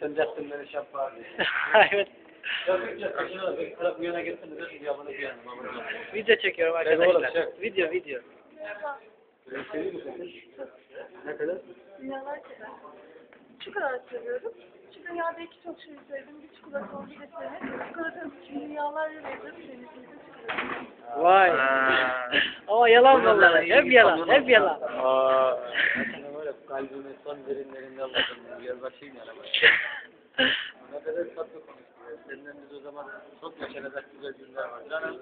Sen de yaptın beni şapka abi. evet. Bir bir bir. Video çekiyorum oğlum, arkadaşlar. Video video. Ne kadar? Dünyalar kadar. Şu kadar seviyorum. Şu dünyada iki çok şey sevdim. Bir çikolata, bir de seni. Çikolatanın için dünyalar yürüyorum. Seni bir de çikolata. Vay. Ama yalan vallahi. Hep yalan. Hep yalan. Aa, kalbimin son derinlerinde Allah'ım. Bakayım yana güzel günler var. Canım.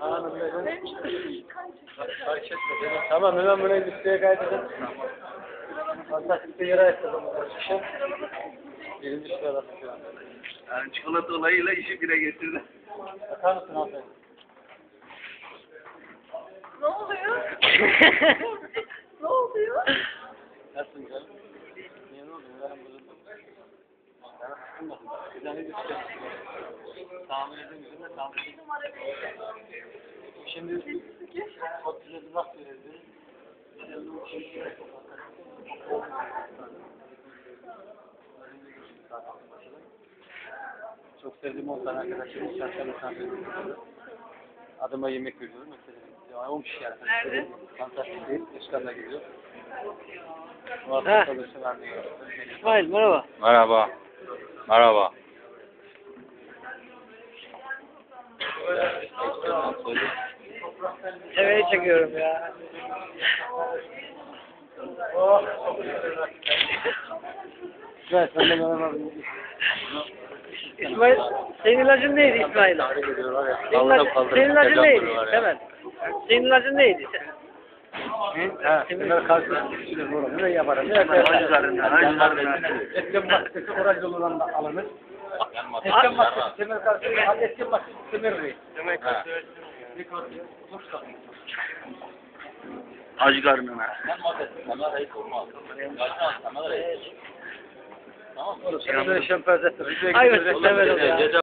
Anında fark etme. Tamam hemen bunu listeye kaydedin. Fantastik bir yere ayıkladım. Çıkışım. Birinci sırada. Yani çikolata olayıyla işi bire getirdi. Bakar mısın hanımefendi? Ne oluyor? ne oluyor? Nasılsın canım? Niye ne oldu? Benim bozuldu. Sıkılmasın. Güzel bir şey. Tahmin edemiyorum da tahmin edemiyorum. Şimdi bir laf verildi. Çok sevdiğim 10 tane arkadaşım şarkılı sanatçı. Adıma yemek veriyorum. Mesela ya 10 kişi yani. Nerede? Fantastik değil. Eşkanla. Muhabbet çalışı vermiyor. İsmail merhaba. Merhaba. Merhaba. Evet çekiyorum ya. Güzel. Sen de merhaba. İsmail senin ilacın neydi İsmail? Senin, ilacın, senin ilacın neydi? Hemen. Senin ilacın neydi? Ha, bunlar karşı kişiler arada. Ne yaparım? Ne yaparım? Etken maskesi orange olan da alınır. Etken maskesi temel. Hadi etken maskesi temel reyi. Bir karşı. Bursa. Acı karnına. Tamam. Oğlum sen de şempanze. Ay be severim ya.